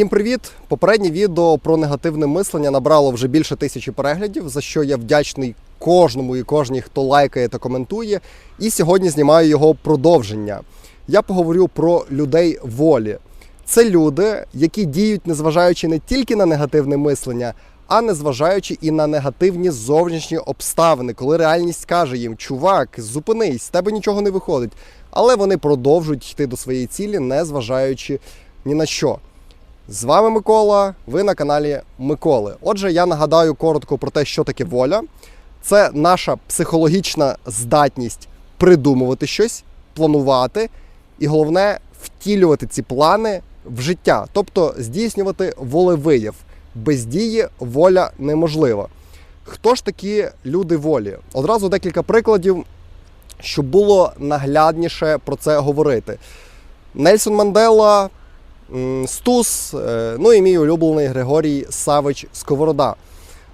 Всім привіт! Попереднє відео про негативне мислення набрало вже більше тисячі переглядів, за що я вдячний кожному і кожній, хто лайкає та коментує. І сьогодні знімаю його продовження. Я поговорю про людей волі. Це люди, які діють, незважаючи не тільки на негативне мислення, а незважаючи і на негативні зовнішні обставини, коли реальність каже їм: чувак, зупинись, з тебе нічого не виходить. Але вони продовжують йти до своєї цілі, незважаючи ні на що. З вами Микола, ви на каналі Миколи. Отже, я нагадаю коротко про те, що таке воля. Це наша психологічна здатність придумувати щось, планувати і головне втілювати ці плани в життя, тобто здійснювати волевияв. Без дії воля неможлива. Хто ж такі люди волі? Одразу декілька прикладів, щоб було наглядніше про це говорити. Нельсон Мандела, Стус, е, ну і мій улюблений Григорій Савич Сковорода.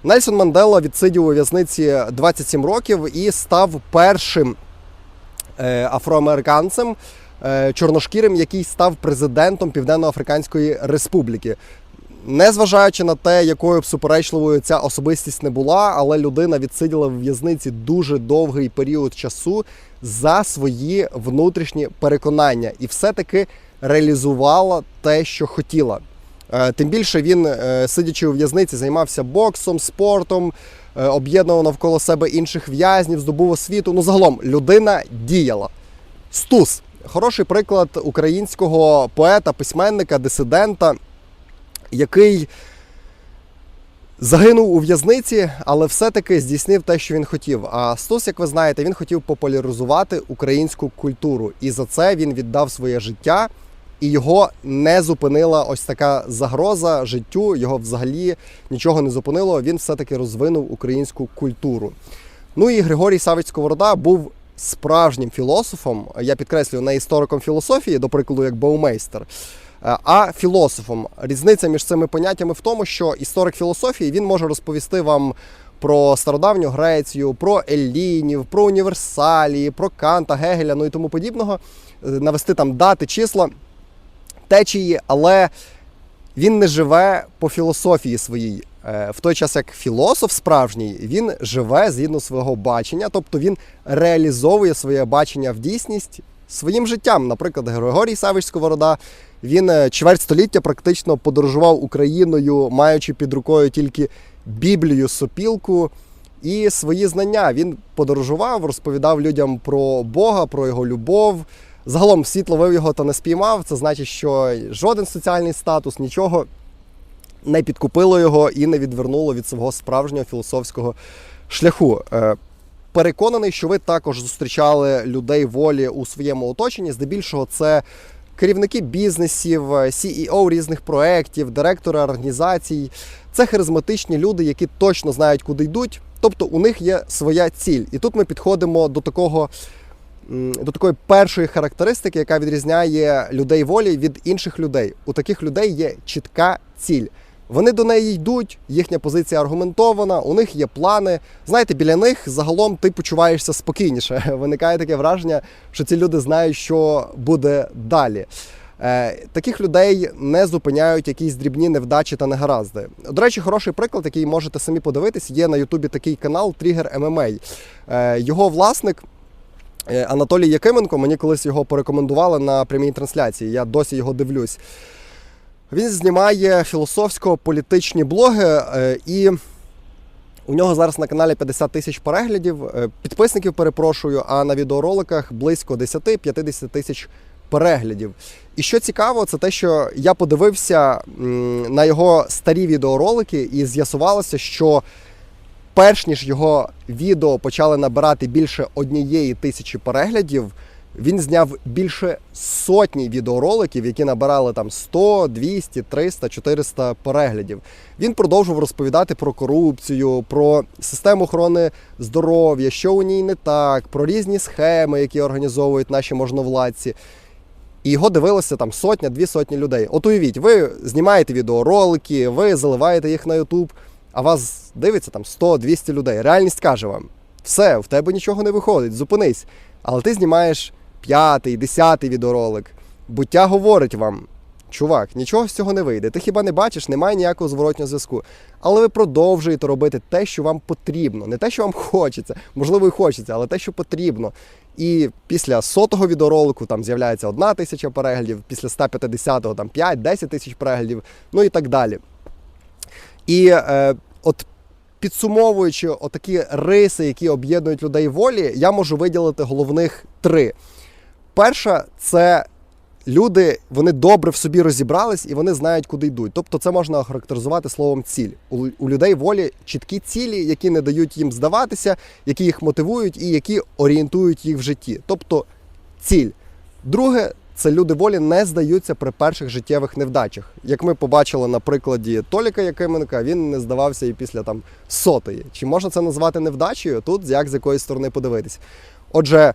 Нельсон Мандела відсидів у в'язниці 27 років і став першим е, афроамериканцем, е, чорношкірим, який став президентом Південно-Африканської Республіки. Незважаючи на те, якою б суперечливою ця особистість не була, але людина відсиділа в в'язниці дуже довгий період часу за свої внутрішні переконання і все-таки реалізувала те, що хотіла. Е, Тим більше він, е, сидячи у в'язниці, займався боксом, спортом, е, об'єднував навколо себе інших в'язнів, здобув освіту. Ну, загалом, людина діяла. Стус хороший приклад українського поета, письменника, дисидента, який загинув у в'язниці, але все-таки здійснив те, що він хотів. А Стус, як ви знаєте, він хотів популяризувати українську культуру, і за це він віддав своє життя. І його не зупинила ось така загроза життю. Його взагалі нічого не зупинило. Він все-таки розвинув українську культуру. Ну і Григорій Савич Сковорода був справжнім філософом. Я підкреслюю, не істориком філософії, до прикладу, як Баумейстер, е, а філософом. Різниця між цими поняттями в тому, що історик філософії він може розповісти вам про стародавню Грецію, про Еллінів, про універсалії, про Канта, Гегеля, ну і тому подібного, е, навести там дати, числа течії, але він не живе по філософії своїй. Е, В той час як філософ справжній, він живе згідно свого бачення, тобто він реалізовує своє бачення в дійсність своїм життям. Наприклад, Григорій Савич Сковорода, він е, чверть століття практично подорожував Україною, маючи під рукою тільки Біблію, сопілку і свої знання. Він подорожував, розповідав людям про Бога, про його любов. Загалом світ ловив його та не спіймав. Це значить, що жоден соціальний статус нічого не підкупило його і не відвернуло від свого справжнього філософського шляху. Е, Переконаний, що ви також зустрічали людей волі у своєму оточенні. Здебільшого це керівники бізнесів, е, CEO різних проєктів, директори організацій. Це харизматичні люди, які точно знають, куди йдуть. Тобто у них є своя ціль. І тут ми підходимо до такого до такої першої характеристики, яка відрізняє людей волі від інших людей. У таких людей є чітка ціль. Вони до неї йдуть, їхня позиція аргументована, у них є плани. Знаєте, біля них загалом ти почуваєшся спокійніше. Виникає таке враження, що ці люди знають, що буде далі. Е, таких людей не зупиняють якісь дрібні невдачі та негаразди. До речі, хороший приклад, який можете самі подивитись, є на Ютубі такий канал MMA. Е, його власник. Е, Анатолій Якименко, мені колись його порекомендували на прямій трансляції. Я досі його дивлюсь. Він знімає філософсько-політичні блоги, е, і у нього зараз на каналі 50 тисяч переглядів. Е, Підписників перепрошую, а на відеороликах близько 10-50 тисяч переглядів. І що цікаво, це те, що я подивився на його старі відеоролики, і з'ясувалося, що перш ніж його відео почали набирати більше однієї тисячі переглядів, він зняв більше сотні відеороликів, які набирали там 100, 200, 300, 400 переглядів. Він продовжував розповідати про корупцію, про систему охорони здоров'я, що у ній не так, про різні схеми, які організовують наші можновладці. І його дивилося там сотня, дві сотні людей. От уявіть, ви знімаєте відеоролики, ви заливаєте їх на YouTube, а вас дивиться там 100-200 людей. Реальність каже вам: все, в тебе нічого не виходить, зупинись. Але ти знімаєш п'ятий, десятий відеоролик. Буття говорить вам, чувак, нічого з цього не вийде. Ти хіба не бачиш, немає ніякого зворотнього зв'язку. Але ви продовжуєте робити те, що вам потрібно, не те, що вам хочеться, можливо, і хочеться, але те, що потрібно. І після сотого відеоролику там з'являється одна тисяча переглядів, після 150-го там 5-10 тисяч переглядів, ну і так далі. І е, от підсумовуючи отакі риси, які об'єднують людей волі, я можу виділити головних три. Перша це люди, вони добре в собі розібрались і вони знають, куди йдуть. Тобто це можна охарактеризувати словом ціль. У, людей волі чіткі цілі, які не дають їм здаватися, які їх мотивують і які орієнтують їх в житті. Тобто ціль. Друге, це люди волі не здаються при перших життєвих невдачах. Як ми побачили на прикладі Толіка Якименка, він не здавався і після там сотої. Чи можна це назвати невдачею? Тут як з якої сторони подивитись. Отже,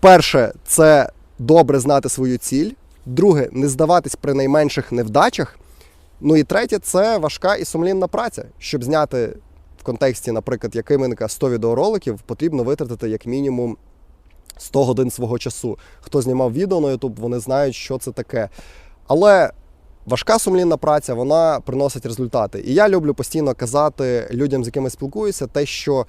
перше, це добре знати свою ціль. Друге, не здаватись при найменших невдачах. Ну і третє, це важка і сумлінна праця. Щоб зняти в контексті, наприклад, Якименка 100 відеороликів, потрібно витратити як мінімум 100 годин свого часу. Хто знімав відео на YouTube, вони знають, що це таке. Але важка сумлінна праця вона приносить результати. І я люблю постійно казати людям, з якими спілкуюся, те, що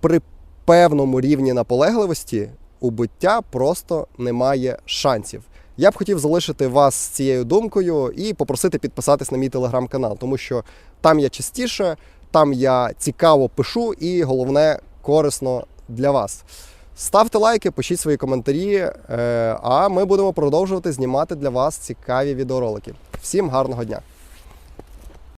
при певному рівні наполегливості у буття просто немає шансів. Я б хотів залишити вас з цією думкою і попросити підписатись на мій телеграм-канал, тому що там я частіше, там я цікаво пишу і головне корисно для вас. Ставте лайки, пишіть свої коментарі, е, а ми будемо продовжувати знімати для вас цікаві відеоролики. Всім гарного дня!